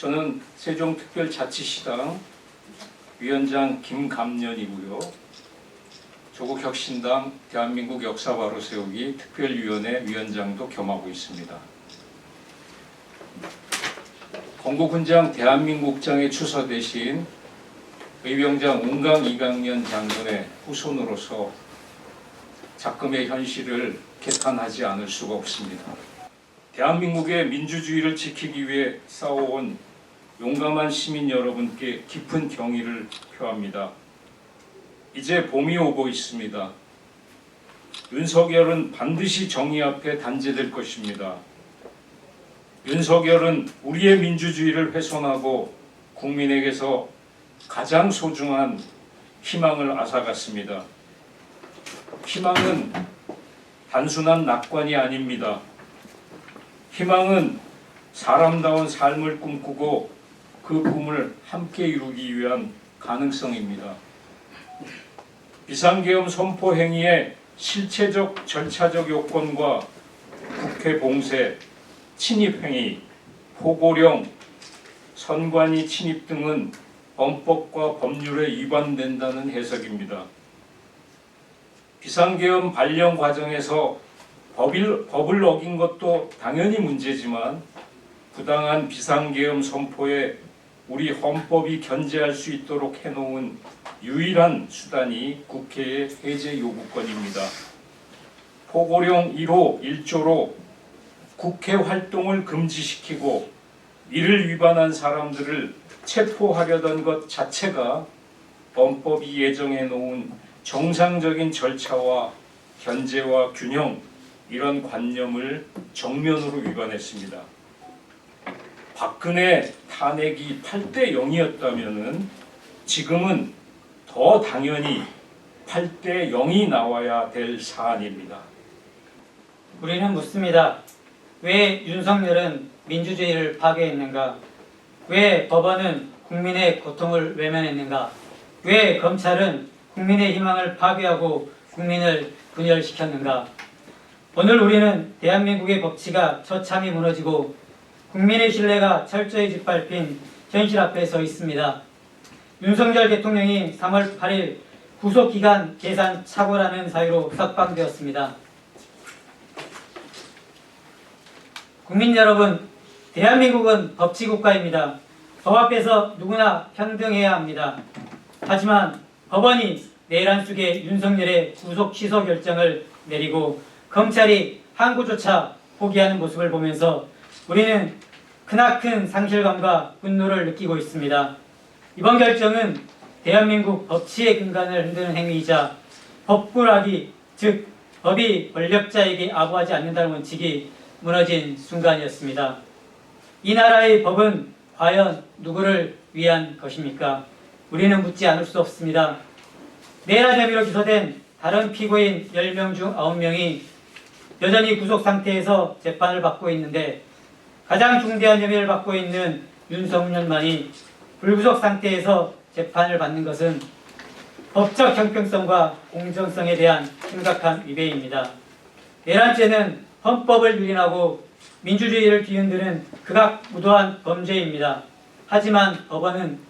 저는 세종특별자치시당 위원장 김감년이고요. 조국혁신당 대한민국 역사 바로 세우기 특별위원회 위원장도 겸하고 있습니다. 건국훈장 대한민국장에 추서되신 의병장 운강 이강년 장군의 후손으로서 작금의 현실을 개탄하지 않을 수가 없습니다. 대한민국의 민주주의를 지키기 위해 싸워온 용감한 시민 여러분께 깊은 경의를 표합니다. 이제 봄이 오고 있습니다. 윤석열은 반드시 정의 앞에 단죄될 것입니다. 윤석열은 우리의 민주주의를 훼손하고 국민에게서 가장 소중한 희망을 앗아갔습니다. 희망은 단순한 낙관이 아닙니다. 희망은 사람다운 삶을 꿈꾸고 그 꿈을 함께 이루기 위한 가능성입니다. 비상계엄 선포 행위의 실체적 절차적 요건과 국회 봉쇄, 침입 행위, 포고령, 선관위 침입 등은 헌법과 법률에 위반된다는 해석입니다. 비상계엄 발령 과정에서 법을, 법을 어긴 것도 당연히 문제지만 부당한 비상계엄 선포에 우리 헌법이 견제할 수 있도록 해놓은 유일한 수단이 국회의 해제 요구권입니다. 포고령 1호 1조로 국회 활동을 금지시키고 이를 위반한 사람들을 체포하려던 것 자체가 헌법이 예정해 놓은 정상적인 절차와 견제와 균형 이런 관념을 정면으로 위반했습니다. 박근혜 탄핵이 8대 0이었다면은 지금은 더 당연히 8대 0이 나와야 될 사안입니다. 우리는 묻습니다. 왜 윤석열은 민주주의를 파괴했는가? 왜 법원은 국민의 고통을 외면했는가? 왜 검찰은 국민의 희망을 파괴하고 국민을 분열시켰는가? 오늘 우리는 대한민국의 법치가 처참히 무너지고 국민의 신뢰가 철저히 짓밟힌 현실 앞에 서 있습니다. 윤석열 대통령이 3월 8일 구속기간 계산 착오라는 사유로 석방되었습니다. 국민 여러분, 대한민국은 법치국가입니다. 법 앞에서 누구나 평등해야 합니다. 하지만 법원이 내일 한숙의 윤석열의 구속 취소 결정을 내리고 검찰이 항구조차 포기하는 모습을 보면서 우리는 크나큰 상실감과 분노를 느끼고 있습니다. 이번 결정은 대한민국 법치의 근간을 흔드는 행위이자 법불하기 즉 법이 권력자에게 아부하지 않는다는 원칙이 무너진 순간이었습니다. 이 나라의 법은 과연 누구를 위한 것입니까? 우리는 묻지 않을 수 없습니다. 내란 혐의로 기소된 다른 피고인 10명 중 9명이 여전히 구속 상태에서 재판을 받고 있는데 가장 중대한 혐의를 받고 있는 윤석열만이 불구속 상태에서 재판을 받는 것은 법적 형평성과 공정성에 대한 심각한 위배입니다. 내란죄는 헌법을 유린하고 민주주의를 뒤흔드는 극악무도한 범죄입니다. 하지만 법원은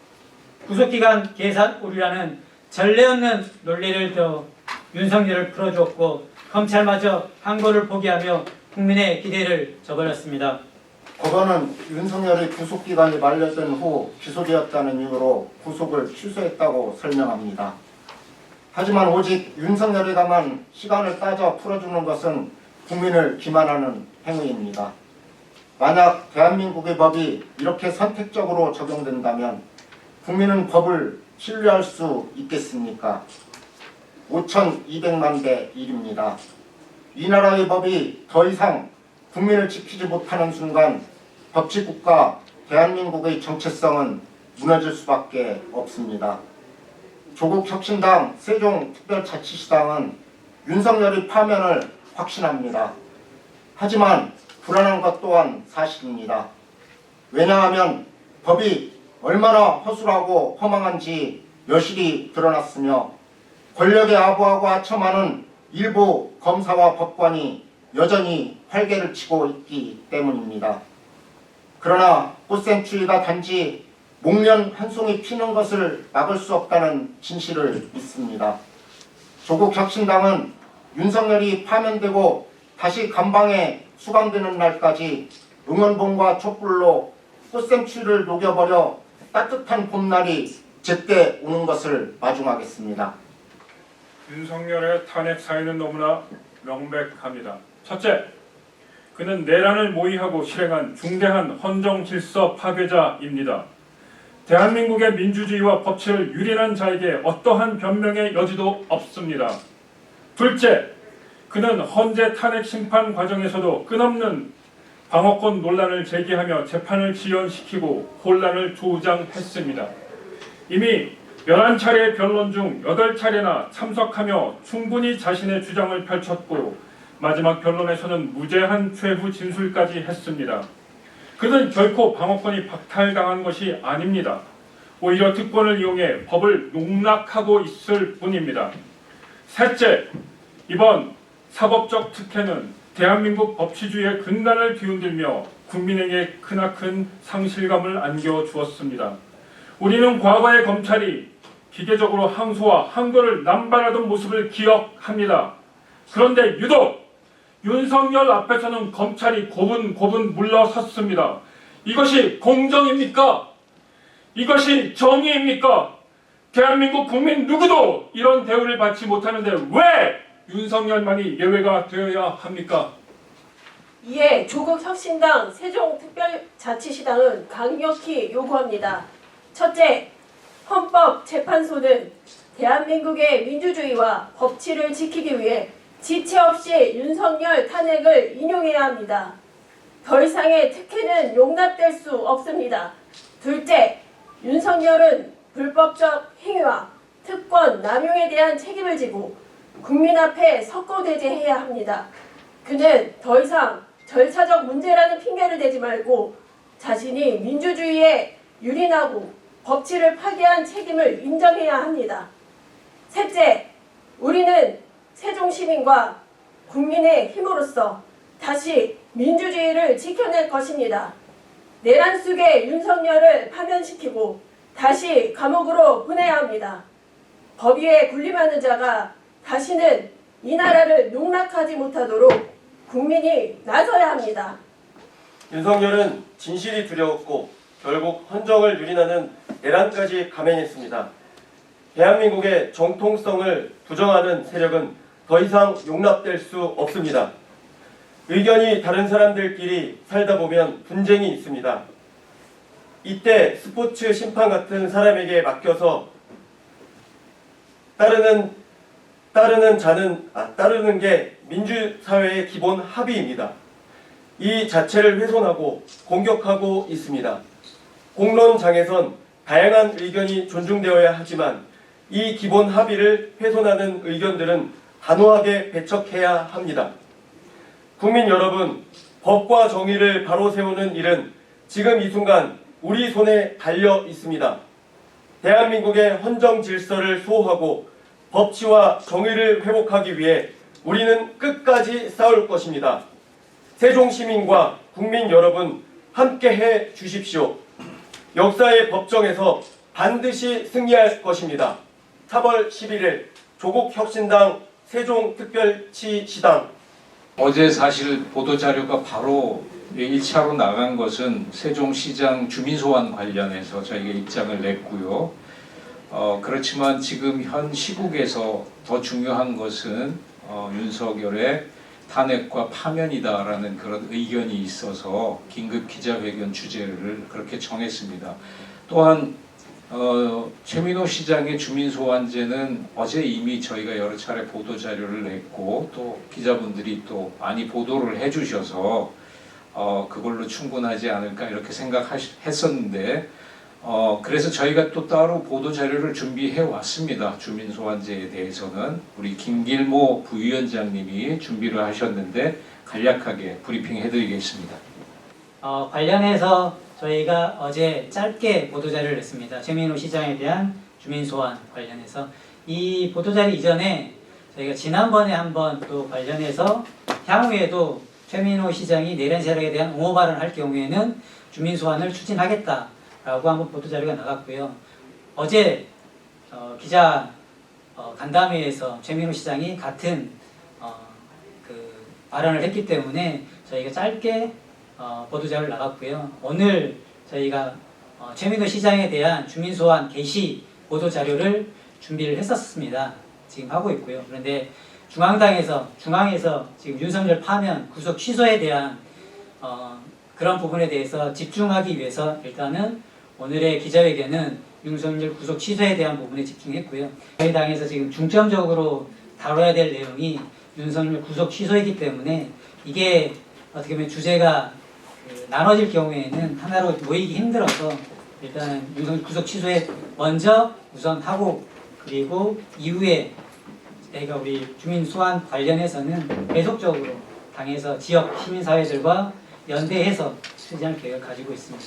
구속기간 계산 오류라는 전례 없는 논리를 더 윤석열을 풀어주었고 검찰마저 항고를 포기하며 국민의 기대를 저버렸습니다. 법원은 윤석열의 구속기간이 만료된 후 기소되었다는 이유로 구속을 취소했다고 설명합니다. 하지만 오직 윤석열에게만 시간을 따져 풀어주는 것은 국민을 기만하는 행위입니다. 만약 대한민국의 법이 이렇게 선택적으로 적용된다면 국민은 법을 신뢰할 수 있겠습니까? 5,200만 대 1입니다. 이 나라의 법이 더 이상 국민을 지키지 못하는 순간 법치국가 대한민국의 정체성은 무너질 수밖에 없습니다. 조국 혁신당 세종특별자치시당은 윤석열의 파면을 확신합니다. 하지만 불안한 것 또한 사실입니다. 왜냐하면 법이 얼마나 허술하고 허망한지 여실히 드러났으며 권력에 아부하고 아첨하는 일부 검사와 법관이 여전히 활개를 치고 있기 때문입니다. 그러나 꽃샘추위가 단지 목련 한 송이 피는 것을 막을 수 없다는 진실을 믿습니다. 조국 혁신당은 윤석열이 파면되고 다시 감방에 수감되는 날까지 응원봉과 촛불로 꽃샘추위를 녹여버려 따뜻한 봄날이 제때 오는 것을 마중하겠습니다. 윤석열의 탄핵 사유는 너무나 명백합니다. 첫째, 그는 내란을 모의하고 실행한 중대한 헌정 질서 파괴자입니다. 대한민국의 민주주의와 법치를 유린한 자에게 어떠한 변명의 여지도 없습니다. 둘째, 그는 헌재 탄핵 심판 과정에서도 끝없는 방어권 논란을 제기하며 재판을 지연시키고 혼란을 조장했습니다. 이미 11차례의 변론 중 8차례나 참석하며 충분히 자신의 주장을 펼쳤고 마지막 변론에서는 무제한 최후 진술까지 했습니다. 그는 결코 방어권이 박탈당한 것이 아닙니다. 오히려 특권을 이용해 법을 농락하고 있을 뿐입니다. 셋째, 이번 사법적 특혜는 대한민국 법치주의의 근간을 뒤흔들며 국민에게 크나큰 상실감을 안겨주었습니다. 우리는 과거의 검찰이 기계적으로 항소와 항거를 남발하던 모습을 기억합니다. 그런데 유독 윤석열 앞에서는 검찰이 고분고분 물러섰습니다. 이것이 공정입니까? 이것이 정의입니까? 대한민국 국민 누구도 이런 대우를 받지 못하는데 왜 윤석열만이 예외가 되어야 합니까? 이에 조국 혁신당 세종특별자치시당은 강력히 요구합니다. 첫째, 헌법재판소는 대한민국의 민주주의와 법치를 지키기 위해 지체 없이 윤석열 탄핵을 인용해야 합니다. 더 이상의 특혜는 용납될 수 없습니다. 둘째, 윤석열은 불법적 행위와 특권 남용에 대한 책임을 지고 국민 앞에 석고대죄해야 합니다. 그는 더 이상 절차적 문제라는 핑계를 대지 말고 자신이 민주주의에 유린하고 법치를 파괴한 책임을 인정해야 합니다. 셋째, 우리는 세종 시민과 국민의 힘으로써 다시 민주주의를 지켜낼 것입니다. 내란 속의 윤석열을 파면시키고 다시 감옥으로 보내야 합니다. 법 위에 군림하는 자가 다시는 이 나라를 농락하지 못하도록 국민이 나서야 합니다. 윤석열은 진실이 두려웠고 결국 헌정을 유린하는 내란까지 감행했습니다. 대한민국의 정통성을 부정하는 세력은 더 이상 용납될 수 없습니다. 의견이 다른 사람들끼리 살다 보면 분쟁이 있습니다. 이때 스포츠 심판 같은 사람에게 맡겨서 따르는 따르는 자는 아, 따르는 게 민주사회의 기본 합의입니다. 이 자체를 훼손하고 공격하고 있습니다. 공론장에선 다양한 의견이 존중되어야 하지만 이 기본 합의를 훼손하는 의견들은 단호하게 배척해야 합니다. 국민 여러분, 법과 정의를 바로 세우는 일은 지금 이 순간 우리 손에 달려 있습니다. 대한민국의 헌정 질서를 수호하고 법치와 정의를 회복하기 위해 우리는 끝까지 싸울 것입니다. 세종 시민과 국민 여러분 함께 해 주십시오. 역사의 법정에서 반드시 승리할 것입니다. 3월 11일 조국 혁신당 세종특별치시당 어제 사실 보도 자료가 바로 1차로 나간 것은 세종시장 주민소환 관련해서 저희가 입장을 냈고요. 어, 그렇지만 지금 현 시국에서 더 중요한 것은 어, 윤석열의 탄핵과 파면이다라는 그런 의견이 있어서 긴급 기자회견 주제를 그렇게 정했습니다. 또한 어, 최민호 시장의 주민 소환제는 어제 이미 저희가 여러 차례 보도 자료를 냈고 또 기자분들이 또 많이 보도를 해주셔서 어, 그걸로 충분하지 않을까 이렇게 생각했었는데 어, 그래서 저희가 또 따로 보도 자료를 준비해 왔습니다. 주민 소환제에 대해서는 우리 김길모 부위원장님이 준비를 하셨는데 간략하게 브리핑 해드리겠습니다. 어, 관련해서 저희가 어제 짧게 보도자료를 냈습니다. 최민호 시장에 대한 주민 소환 관련해서 이 보도자료 이전에 저희가 지난번에 한번 또 관련해서 향후에도 최민호 시장이 내란 세력에 대한 옹호 발언을 할 경우에는 주민 소환을 추진하겠다라고 한번 보도 자료가 나갔고요. 어제 어, 기자 어, 간담회에서 최민호 시장이 같은 어, 그 발언을 했기 때문에 저희가 짧게 어, 보도 자료를 나갔고요. 오늘 저희가 어, 최민호 시장에 대한 주민 소환 개시 보도 자료를 준비를 했었습니다. 지금 하고 있고요. 그런데 중앙당에서 중앙에서 지금 윤석열 파면 구속 취소에 대한 어, 그런 부분에 대해서 집중하기 위해서 일단은 오늘의 기자회견은 윤석열 구속 취소에 대한 부분에 집중했고요. 저희 당에서 지금 중점적으로 다뤄야 될 내용이 윤석열 구속 취소이기 때문에 이게 어떻게 보면 주제가 그 나눠질 경우에는 하나로 모이기 힘들어서 일단은 윤석열 구속 취소에 먼저 우선 하고 그리고 이후에 저희가 우리 주민 소환 관련해서는 계속적으로 당에서 지역 시민사회들과 연대해서 추진할 계획을 가지고 있습니다.